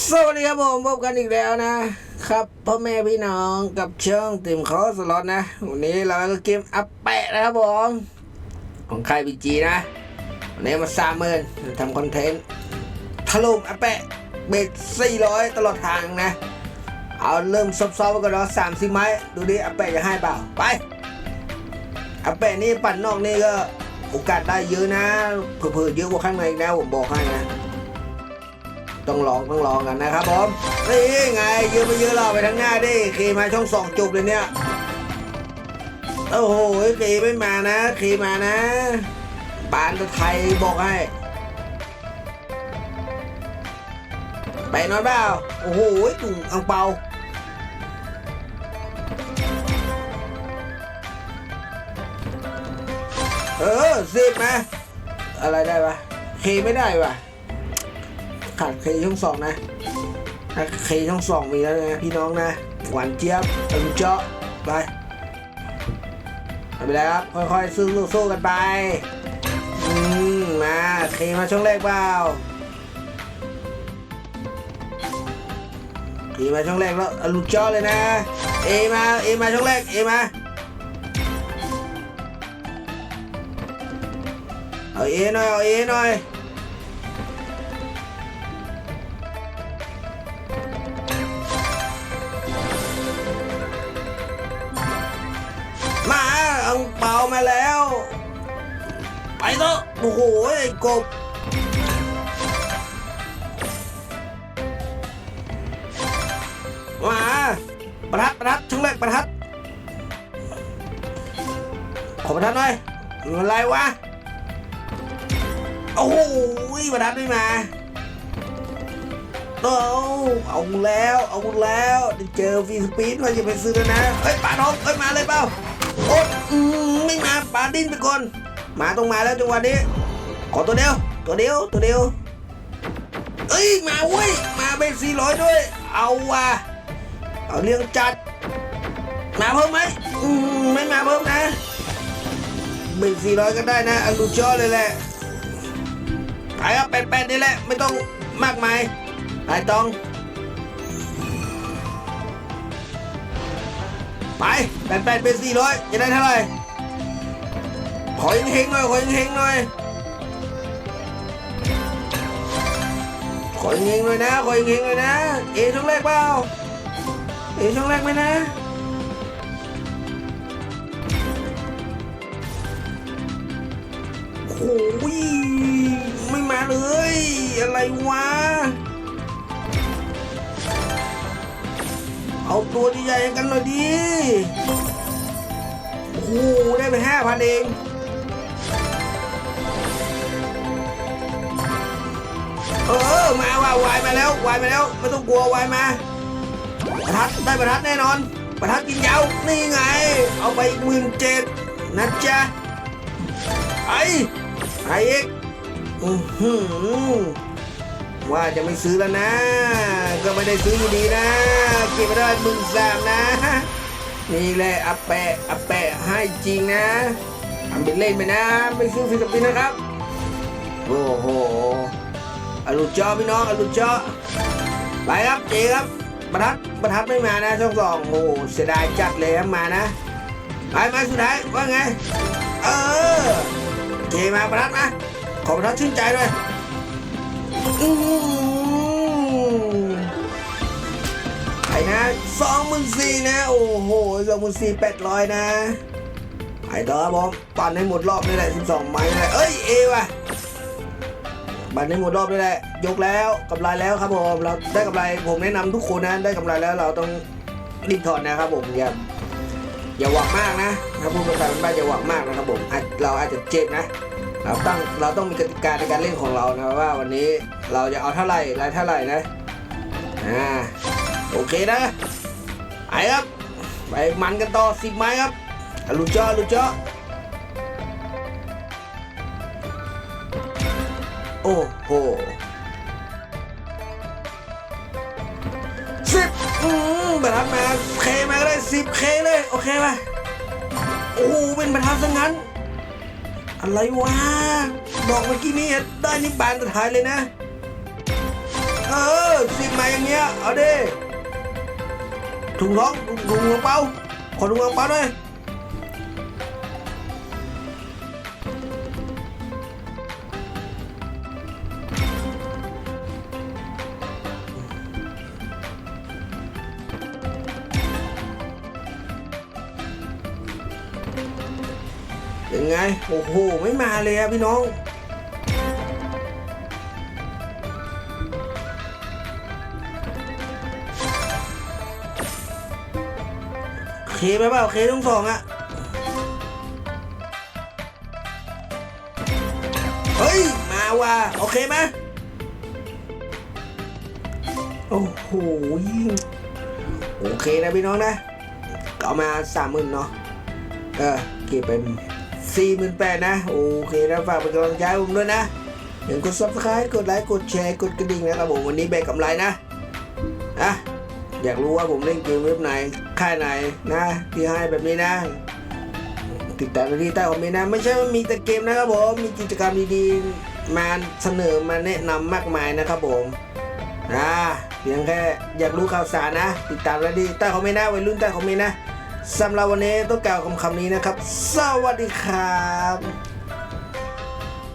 สวัสดีครับผมพบกันอีกแล้วนะ ครับพ่อแม่พี่น้องกับช่องติ่มขอสล็อตนะ วันนี้เราก็เกมอัปแปะนะครับผมของใครพีจีนะ วันนี้มาสามหมื่นทำคอนเทนต์ถล่มอัปแปะเบ็ดสี่ร้อยตลอดทางนะ เอาเริ่มซอฟๆไปก่อนเนาะสามสิบไม้ดูดิอัปแปะจะให้เปล่าไปอัปแปะนี่ปั่นนอกนี่ก็โอกาสได้เยอะนะเผื่อๆเยอะกว่าข้างในอีกนะผมบอกให้นะ ต้องลองต้องลองกันนะครับผมนี่ไงยืนไปยืนรอไปทางหน้าดิขี่มาช่องสองจุบเลยเนี่ยโอ้โหขี่ไม่มานะขี่มานะปานตะไทยบอกให้ ไปนอนเปล่าโอ้โหตุ่งอังเปาเออสิบไหมอะไรได้ปะขี่ไม่ได้ปะ ขาดเคช่องสองนะเคช่องสองมีแล้วนะพี่น้องนะ หวานเจี๊ยบตึงเจาะไปไปแล้วครับ ค่อยๆสู้สู้กันไปอืมมาเคมาช่องแรกเปล่าเคมาช่องแรกแล้วอาลูกเจาะเลยนะ เอมาเอมาช่องแรกเอมาเอาเอหน่อยเอาเอหน่อย มาเอาเปามาแล้ว ไปเถอะโอ้โหไอ้กบมาประทัดประทัดช่องแรกประทัดขอประทัดหน่อยอะไรวะโอ้โหประทัดไม่มาเอาเอาแล้ว เอาแล้ว เจอฟีสปีดว่าจะไปซื้อแล้วนะ เฮ้ยปลาทองเฮ้ย มาเลยเปล่า โอ๊ยอืมไม่มาปาดิ้นไปก่อนมาต้องมาแล้วจังหวะนี้ ขอตัวเดียว ตัวเดียว ตัวเดียว เอ้ย มาเว้ย มาเป็นสี่ร้อยด้วย เอาว่ะ เอาเรื่องจัด มาเพิ่มไหมอืมไม่มาเพิ่มนะ เป็นสี่ร้อยก็ได้นะอันดูจอเลยแหละไปครับแปดๆนี่แหละ ไม่ต้องมากมายไปตอง ไปแปดแปดเป็นสี่ร้อยจะได้เท่าไหร่ขอเฮงๆหน่อยขอเฮงๆหน่อยขอเฮงๆหน่อยนะขอเฮงๆหน่อยนะ เอช่องแรกเปล่าเอช่องแรกไหมนะโอ้ยไม่มาเลย อะไรวะ เอาตัวใหญ่ๆกันหน่อยดิโอ้โหได้ไปห้าพันเองเออมาว่าวายมาแล้ววายมาแล้วไม่ต้องกลัววายมาประทัดได้ประทัดแน่นอน ประทัดกินยาวนี่ไง เอาไปหมื่นเจ็ดนะจ๊ะไอ้ไอ้อีกอื้อหือ ว่าจะไม่ซื้อแล้วนะ ก็ไม่ได้ซื้ออยู่ดีนะ เก็บไปได้หมื่นสามนะ นี่แหละอัปแปะอัปแปะให้จริงนะทำเป็นเล่นไปนะ ไม่ซื้อฟิลิปปินส์นะครับ โอ้โหอลุจอพี่น้องอลุจอไปครับเจครับประทัดประทัดไม่มานะช่องสองโอ้โหเสียดายจัดเลยครับมานะไปมาสุดท้ายว่าไง เออเจมาประทัดนะขอประทัดชื่นใจด้วย ไปนะสองหมื่นสี่นะ โอ้โหสองหมื่นสี่แปดร้อยนะไปต่อครับผมปั่นให้หมดรอบนี่แหละสิบสองไม้นี่แหละเอ้ยเอว่ะบัตรในหมดรอบด้วยแหละ ยกแล้วกำไรแล้วครับผมเราได้กำไรผมแนะนำทุกคนนะได้กำไรแล้วเราต้องรีบถอนนะครับผมอย่าอย่าหวังมากนะถ้าพูดภาษาบ้านอย่าหวังมากนะครับผมเราอาจจะเจ็บนะ เราต้องเราต้องมีกติกาในการเล่นของเรานะว่าวันนี้เราจะเอาเท่าไหร่รายเท่าไหร่นะอ่าโอเคนะไปครับไปมันกันต่อสิบไม้ครับลุเจาะลุเจาะโอ้โหสิบอืมบรรทัดมาเคมาก็ได้สิบเคเลย โอเคป่ะโอ้โหเป็นบรรทัดซะงั้น อะไรวะบอกเมื่อกี้นี้ได้นิบานสุดท้ายเลยนะ เออสิบมาอย่างเงี้ย เอาดิถุงร้องถุงถุงเป้าขอถุงกระเป้าหน่อย เป็นไง โอ้โห ไม่มาเลยอะพี่น้อง เคไปเปล่า เคทั้งสองอะเฮ้ย มาว่ะโอเคไหมโอ้โหโอเคนะพี่น้องนะ ก็มาสามหมื่นเนาะเออเก็บเป็ สี่หมื่นแปดนะ โอเคนะฝากเป็นกำลังใจผมด้วยนะอย่าลืมกด subscribe กดไลค์ กดแชร์ กดกระดิ่งนะครับผมวันนี้แบกกำไรนะอะอยากรู้ว่าผมเล่นเกมเว็บไหน ค่ายไหนนะ ที่ให้แบบนี้นะ ติดตามไปที่ใต้คอมเมนต์นะ ไม่ใช่ว่ามีแต่เกมนะครับผม มีกิจกรรมดีๆ มาเสนอมาแนะนำมากมายนะครับผมนะเพียงแค่อยากรู้ข่าวสารนะ ติดตามไว้ที่ใต้คอมเมนต์นะวัยรุ่นใต้คอมเมนต์นะ สำหรับวันนี้ต้องกล่าวคำคำนี้นะครับ สวัสดีครับ